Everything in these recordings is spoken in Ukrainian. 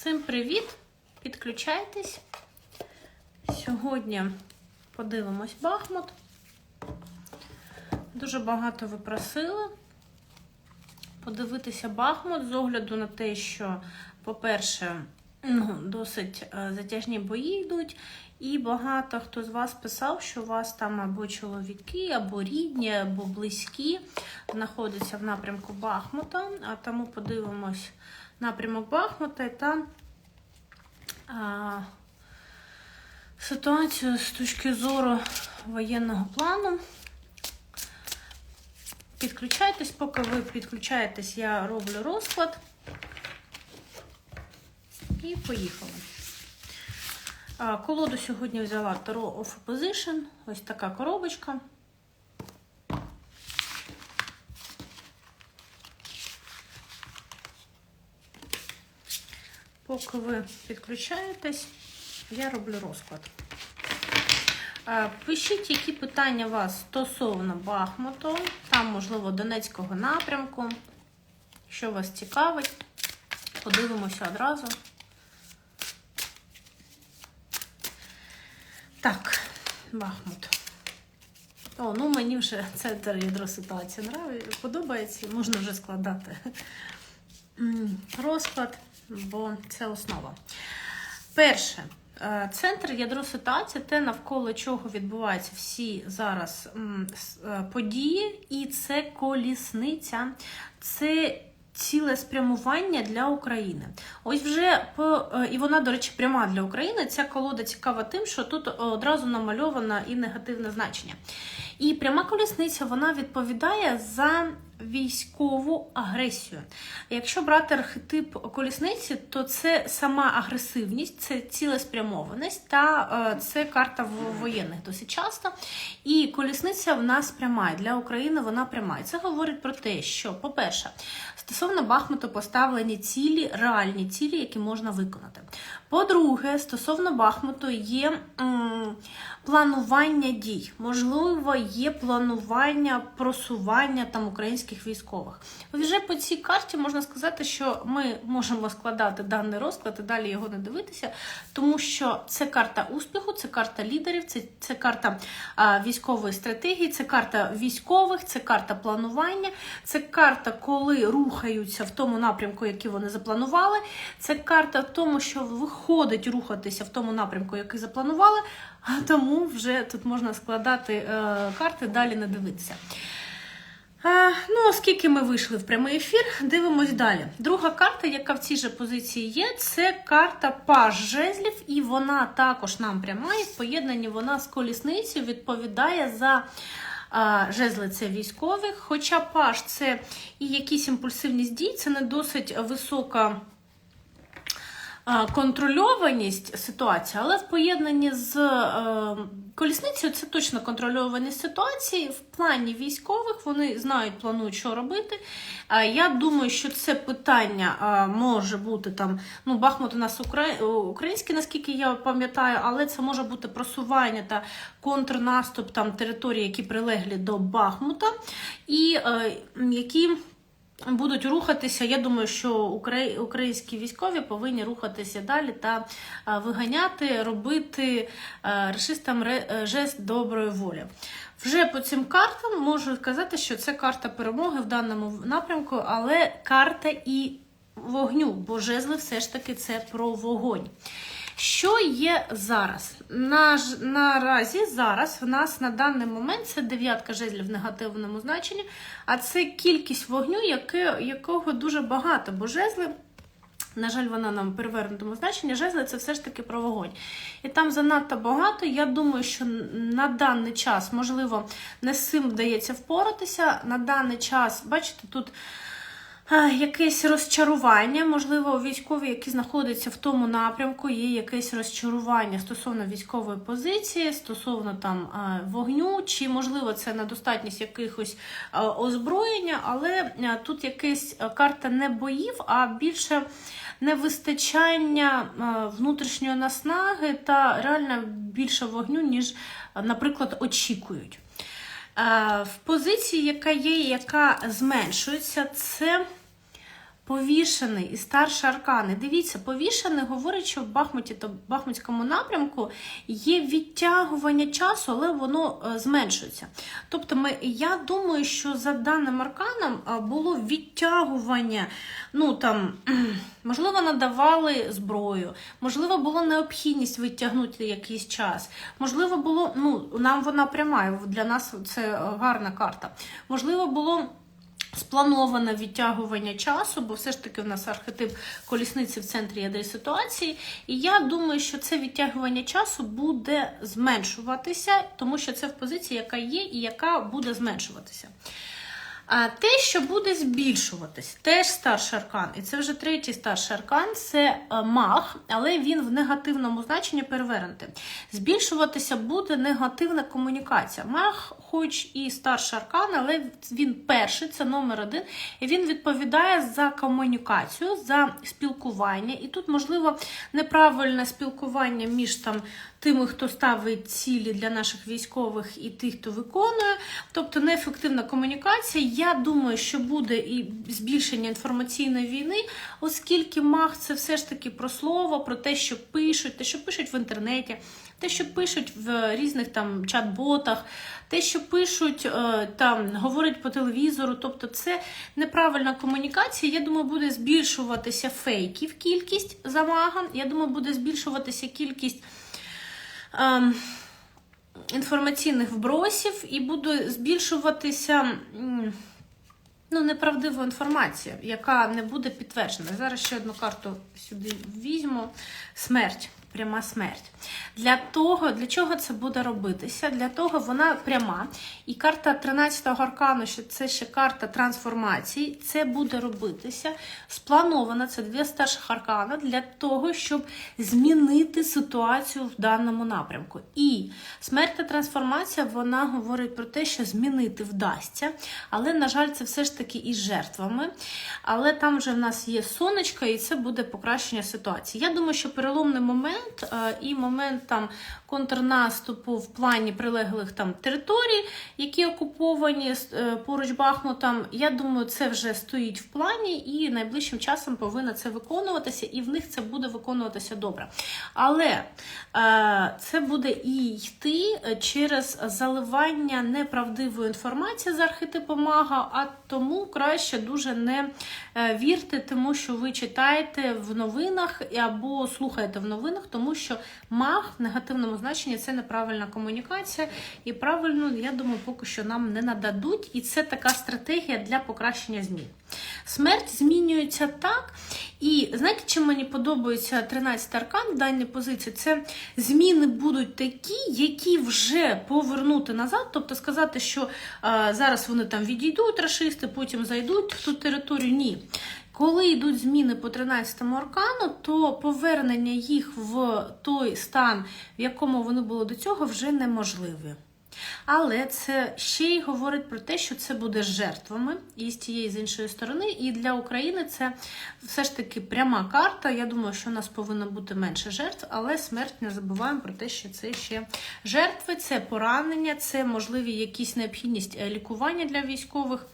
Всім привіт! Підключайтесь. Сьогодні подивимось Бахмут. Дуже багато ви просили подивитися Бахмут з огляду на те, що, по-перше, ну, досить е, затяжні бої йдуть, і багато хто з вас писав, що у вас там або чоловіки, або рідні, або близькі знаходяться в напрямку Бахмута. А тому подивимось напрямок Бахмута і там а, ситуацію з точки зору воєнного плану. Підключайтесь, поки ви підключаєтесь, я роблю розклад. І поїхали. Колоду сьогодні взяла Tarot of Opposition. Ось така коробочка. Поки ви підключаєтесь, я роблю розклад. Пишіть, які питання у вас стосовно Бахмуту, там, можливо, Донецького напрямку. Що вас цікавить, подивимося одразу. Так, Бахмут. О, ну мені вже центр ядро ситуації подобається, можна вже складати розклад, бо це основа. Перше, е, центр ядро ситуації, те, навколо чого відбуваються всі зараз е, події, і це колісниця, це ціле спрямування для України. Ось вже по е, і вона, до речі, пряма для України. Ця колода цікава тим, що тут одразу намальовано і негативне значення. І пряма колісниця вона відповідає за військову агресію. Якщо брати архетип колісниці, то це сама агресивність, це цілеспрямованість та е, це карта воєнних досить часто. І колісниця в нас пряма. Для України вона пряма. І це говорить про те, що, по-перше, стосовно Бахмуту поставлені цілі, реальні цілі, які можна виконати. По-друге, стосовно Бахмуту є м, планування дій. Можливо, є планування просування там українських військових. Вже по цій карті можна сказати, що ми можемо складати даний розклад і далі його не дивитися, тому що це карта успіху, це карта лідерів, це, це карта а, військової стратегії, це карта військових, це карта планування, це карта, коли рухаються в тому напрямку, який вони запланували. Це карта в тому, що виходить рухатися в тому напрямку, який запланували. Тому вже тут можна складати е, карти, далі не дивитися. Е, ну, оскільки ми вийшли в прямий ефір, дивимось далі. Друга карта, яка в цій же позиції є, це карта Паж жезлів, і вона також нам пряма, і в поєднанні вона з колісницею відповідає за. а, Жезли це військових, хоча паш це і якісь імпульсивність дій, це не досить висока контрольованість ситуації, але в поєднанні з е, колісницею це точно контрольованість ситуації. В плані військових вони знають, планують, що робити. Я думаю, що це питання може бути там. Ну, Бахмут у нас український, наскільки я пам'ятаю, але це може бути просування та контрнаступ там території, які прилеглі до Бахмута, і е, які будуть рухатися. Я думаю, що українські військові повинні рухатися далі та виганяти, робити а, рашистам е, жест доброї волі. Вже по цим картам можу сказати, що це карта перемоги в даному напрямку, але карта і вогню, бо жезли все ж таки це про вогонь. Що є зараз? На, наразі зараз в нас на даний момент це дев'ятка жезлів в негативному значенні, а це кількість вогню, яке, якого дуже багато, бо жезли. На жаль, вона нам перевернутому значенні. Жезли це все ж таки про вогонь. І там занадто багато. Я думаю, що на даний час, можливо, не з цим вдається впоратися. На даний час, бачите, тут якесь розчарування, можливо, військові, які знаходяться в тому напрямку, є якесь розчарування стосовно військової позиції, стосовно там вогню, чи можливо це недостатність якихось озброєння, але тут якась карта не боїв, а більше невистачання внутрішньої наснаги та реально більше вогню, ніж, наприклад, очікують. В позиції, яка є, яка зменшується, це повішений і старші аркани. Дивіться, повішений говорить, що в Бахмуті та Бахмутському напрямку є відтягування часу, але воно е, зменшується. Тобто, ми, я думаю, що за даним арканом е, було відтягування, ну там, можливо, надавали зброю, можливо, була необхідність відтягнути якийсь час. Можливо, було, ну, нам вона пряма, для нас це гарна карта. Можливо, було. Сплановане відтягування часу, бо все ж таки в нас архетип колісниці в центрі ядри ситуації. І я думаю, що це відтягування часу буде зменшуватися, тому що це в позиції, яка є, і яка буде зменшуватися. Те, що буде збільшуватись, теж старший аркан, і це вже третій старший аркан це е, маг, але він в негативному значенні перевернутий. Збільшуватися буде негативна комунікація. Маг, хоч і старший аркан, але він перший, це номер один, і він відповідає за комунікацію, за спілкування. І тут, можливо, неправильне спілкування між там тими, хто ставить цілі для наших військових, і тих, хто виконує, тобто неефективна комунікація. Я думаю, що буде і збільшення інформаційної війни, оскільки маг це все ж таки про слово, про те, що пишуть, те, що пишуть в інтернеті, те, що пишуть в різних там чат-ботах, те, що пишуть е, там, говорять по телевізору, тобто це неправильна комунікація. Я думаю, буде збільшуватися фейків кількість за. Я думаю, буде збільшуватися кількість. Ем, інформаційних вбросів і буде збільшуватися ну, неправдива інформація, яка не буде підтверджена. Зараз ще одну карту сюди візьму. Смерть. Пряма смерть. Для того, для чого це буде робитися? Для того вона пряма. І карта 13-го аркану, що це ще карта трансформації, це буде робитися. Спланована, це дві старших аркана для того, щоб змінити ситуацію в даному напрямку. І смерть та трансформація вона говорить про те, що змінити вдасться. Але, на жаль, це все ж таки із жертвами. Але там вже в нас є сонечко, і це буде покращення ситуації. Я думаю, що переломний момент е, і момент там контрнаступу в плані прилеглих там територій, які окуповані е, поруч Бахмутом. Я думаю, це вже стоїть в плані, і найближчим часом повинно це виконуватися, і в них це буде виконуватися добре. Але е, це буде і йти через заливання неправдивої інформації з архетипу мага, а тому краще дуже не е, вірте, тому що ви читаєте в новинах або слухаєте в новинах, тому що маг в негативному значенні це неправильна комунікація. І правильно, я думаю, поки що нам не нададуть. І це така стратегія для покращення змін. Смерть змінюється так. І знаєте, чим мені подобається 13 аркан в даній позиції? Це зміни будуть такі, які вже повернути назад, тобто сказати, що а, зараз вони там відійдуть, рашисти, потім зайдуть в ту територію. Ні. Коли йдуть зміни по 13 аркану, то повернення їх в той стан, в якому вони були до цього, вже неможливе. Але це ще й говорить про те, що це буде жертвами і з тієї і з іншої сторони. І для України це все ж таки пряма карта. Я думаю, що у нас повинно бути менше жертв, але смерть не забуваємо про те, що це ще жертви, це поранення, це можливі якісь необхідність е, лікування для військових.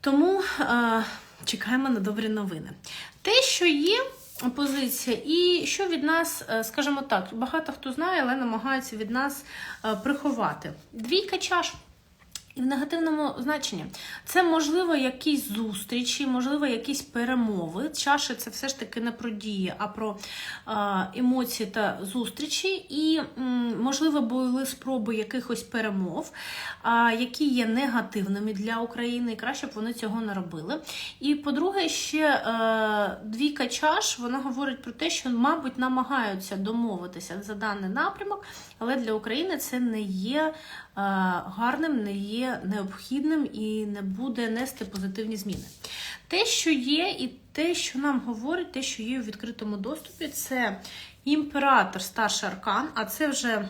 Тому е, чекаємо на добрі новини. Те, що є. Позиція, і що від нас, е, скажімо так, багато хто знає, але намагається від нас е, приховати. Двійка чаш. І в негативному значенні це можливо якісь зустрічі, можливо, якісь перемови. Чаші це все ж таки не про дії, а про емоції та зустрічі. І, можливо, були спроби якихось перемов, які є негативними для України, і краще б вони цього не робили. І, по-друге, ще е, двійка чаш вона говорить про те, що, мабуть, намагаються домовитися за даний напрямок, але для України це не є гарним, не є необхідним і не буде нести позитивні зміни. Те, що є, і те, що нам говорить, те, що є у відкритому доступі, це імператор старший аркан, а це вже,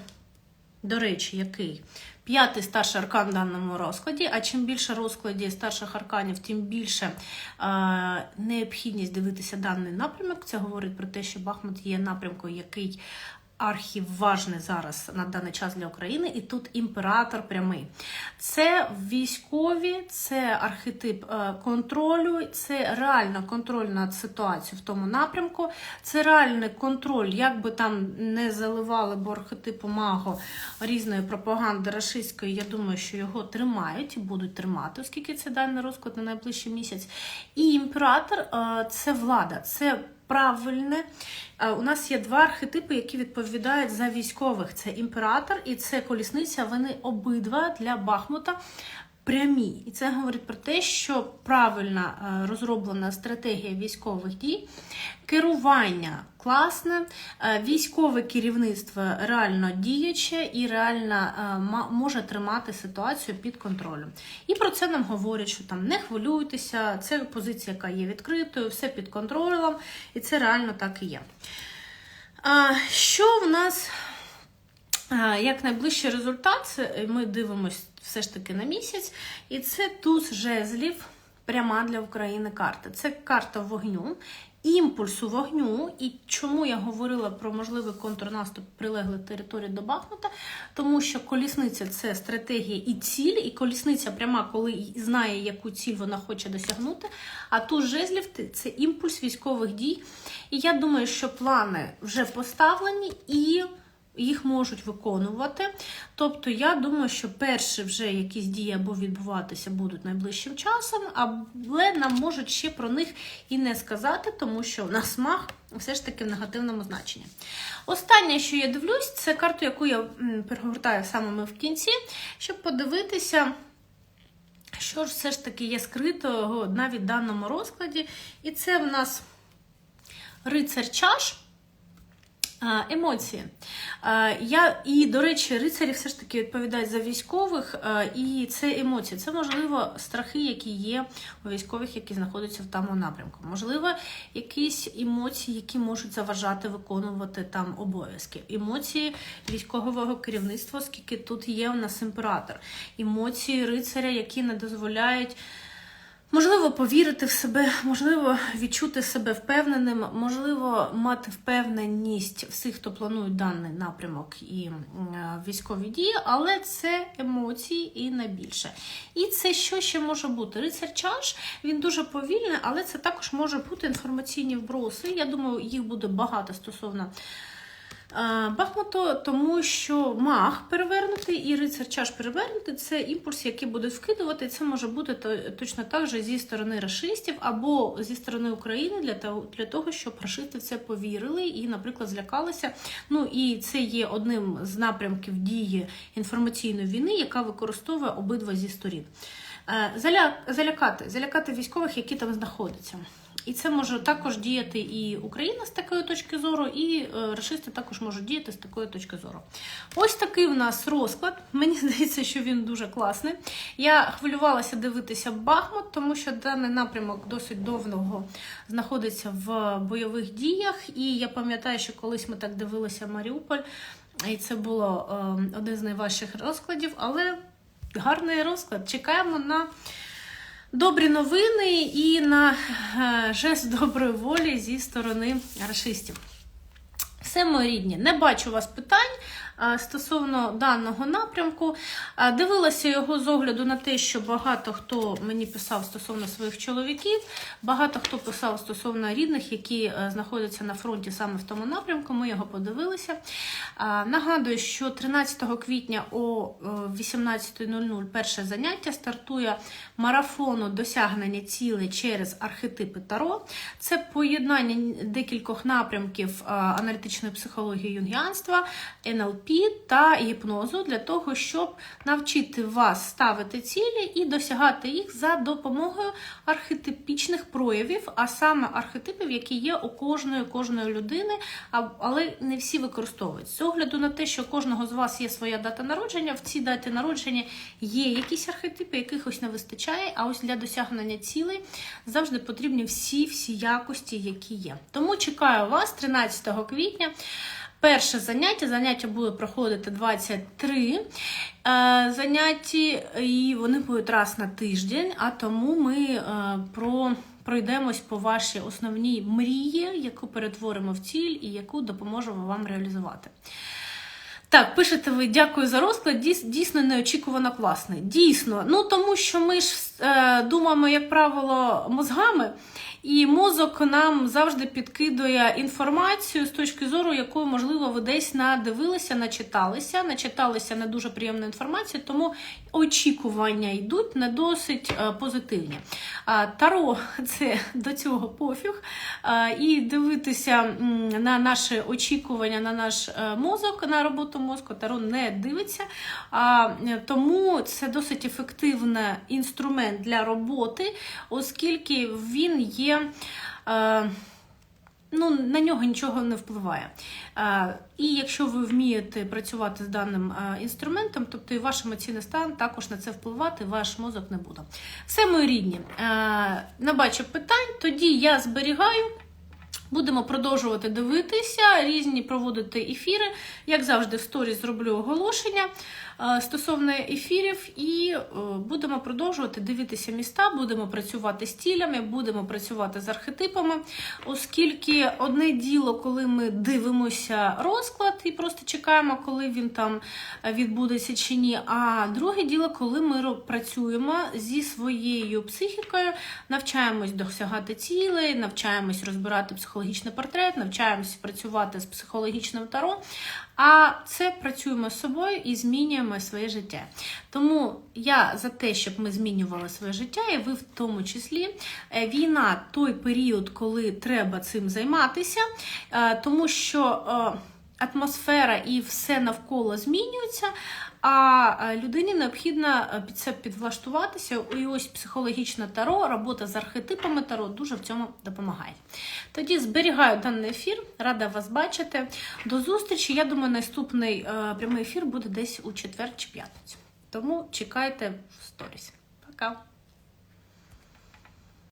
до речі, який? П'ятий старший аркан в даному розкладі, а чим більше розкладів старших арканів, тим більше е, необхідність дивитися даний напрямок. Це говорить про те, що Бахмут є напрямком, який архіважне зараз на даний час для України, і тут імператор прямий. Це військові, це архетип е, контролю, це реально контроль над ситуацією в тому напрямку, це реальний контроль, як би там не заливали бо архетипу маго різної пропаганди рашистської. Я думаю, що його тримають і будуть тримати, оскільки це даний розклад на найближчий місяць. І імператор е, це влада, це правильне. Е, У нас є два архетипи, які відповідають за військових: це імператор і це колісниця. Вони обидва для Бахмута прямі. І це говорить про те, що правильна е, розроблена стратегія військових дій, керування класне, е, військове керівництво реально діюче і реально е, може тримати ситуацію під контролем. І про це нам говорять, що там не хвилюйтеся, це позиція, яка є відкритою, все під контролем, і це реально так і є. Що в нас як найближчий результат, ми дивимося все ж таки на місяць, і це туз жезлів, пряма для України карта. Це карта вогню, імпульсу вогню. І чому я говорила про можливий контрнаступ прилеглих територій до Бахмута? Тому що колісниця це стратегія і ціль, і колісниця пряма, коли знає, яку ціль вона хоче досягнути. А туз жезлів це імпульс військових дій. І я думаю, що плани вже поставлені і їх можуть виконувати. Тобто, я думаю, що перші вже якісь дії або відбуватися будуть найближчим часом, але нам можуть ще про них і не сказати, тому що у нас маг все ж таки в негативному значенні. Останнє, що я дивлюсь, це карту, яку я перегортаю саме в кінці, щоб подивитися. Що ж все ж таки є скритого навіть в даному розкладі? І це в нас рицар чаш. Емоції. Я, і, до речі, рицарі все ж таки відповідають за військових, і це емоції. Це, можливо, страхи, які є у військових, які знаходяться в тому напрямку. Можливо, якісь емоції, які можуть заважати виконувати там обов'язки. Емоції військового керівництва, оскільки тут є у нас імператор. Емоції рицаря, які не дозволяють. Можливо, повірити в себе, можливо, відчути себе впевненим, можливо, мати впевненість всіх, хто планує даний напрямок і е, військові дії, але це емоції і не більше. І це що ще може бути? Рицар чаш він дуже повільний, але це також може бути інформаційні вброси. Я думаю, їх буде багато стосовно. Бахмуту, тому що маг перевернутий і рицар чаш перевернутий це імпульс, який буде вкидувати. Це може бути точно так же зі сторони рашистів або зі сторони України для того, для того, щоб рашисти в це повірили і, наприклад, злякалися. Ну і це є одним з напрямків дії інформаційної війни, яка використовує обидва зі сторін. Е, Заля... Залякати, залякати військових, які там знаходяться. І це може також діяти і Україна з такої точки зору, і е, рашисти також можуть діяти з такої точки зору. Ось такий в нас розклад. Мені здається, що він дуже класний. Я хвилювалася дивитися Бахмут, тому що даний напрямок досить довго знаходиться в бойових діях. І я пам'ятаю, що колись ми так дивилися Маріуполь, і це було е, один з найважчих розкладів, але гарний розклад. Чекаємо на. Добрі новини і на е, жест доброї волі зі сторони рашистів. Все, мої рідні, не бачу у вас питань стосовно даного напрямку. Е, Дивилася його з огляду на те, що багато хто мені писав стосовно своїх чоловіків, багато хто писав стосовно рідних, які е, знаходяться на фронті саме в тому напрямку. Ми його подивилися. Е, Нагадую, що 13 квітня о е, 18.00 перше заняття стартує марафону досягнення цілей через архетипи Таро. Це поєднання декількох напрямків е, аналітичної психології юнгіанства, НЛП та гіпнозу для того, щоб навчити вас ставити цілі і досягати їх за допомогою архетипічних проявів, а саме архетипів, які є у кожної кожної людини, але не всі використовують. З огляду на те, що кожного з вас є своя дата народження, в цій даті народження є якісь архетипи, якихось не вистачає. А ось для досягнення цілей завжди потрібні всі всі якості, які є. Тому чекаю вас 13 квітня. Перше заняття. Заняття буде проходити 23 е, заняття, і вони будуть раз на тиждень. А тому ми е, про пройдемось по вашій основній мрії, яку перетворимо в ціль і яку допоможемо вам реалізувати. Так, пишете ви, дякую за розклад. Дійсно неочікувано класний. Дійсно, ну тому що ми ж е, думаємо, як правило, мозгами, і мозок нам завжди підкидує інформацію з точки зору, якою, можливо, ви десь надивилися, начиталися, начиталися не дуже приємну інформацію, тому очікування йдуть не досить е, позитивні. А, Таро це до цього пофіг. А, І дивитися на наші очікування, на наш е, мозок, на роботу мозку, Таро не дивиться. А, Тому це досить ефективний інструмент для роботи, оскільки він є. е, Ну, на нього нічого не впливає. Е, І якщо ви вмієте працювати з даним е, інструментом, тобто і ваш емоційний стан також на це впливати, ваш мозок не буде. Все, мої рідні, е, не бачу питань, тоді я зберігаю. Будемо продовжувати дивитися, різні проводити ефіри. Як завжди, в сторіс зроблю оголошення стосовно ефірів, і е, будемо продовжувати дивитися міста, будемо працювати з тілями, будемо працювати з архетипами, оскільки одне діло, коли ми дивимося розклад і просто чекаємо, коли він там е, відбудеться чи ні. А друге діло, коли ми працюємо зі своєю психікою, навчаємось досягати цілей, навчаємось розбирати психологічний портрет, навчаємось працювати з психологічним таро. А це працюємо з собою і змінюємо своє життя. Тому я за те, щоб ми змінювали своє життя, і ви в тому числі. Е, Війна той період, коли треба цим займатися, е, тому що. е, Атмосфера і все навколо змінюється, а е, людині необхідно е, під це підвлаштуватися. І ось психологічне таро, робота з архетипами таро дуже в цьому допомагає. Тоді зберігаю даний ефір, рада вас бачити. До зустрічі. Я думаю, наступний е, прямий ефір буде десь у четвер чи п'ятницю. Тому чекайте в сторіс. Пока!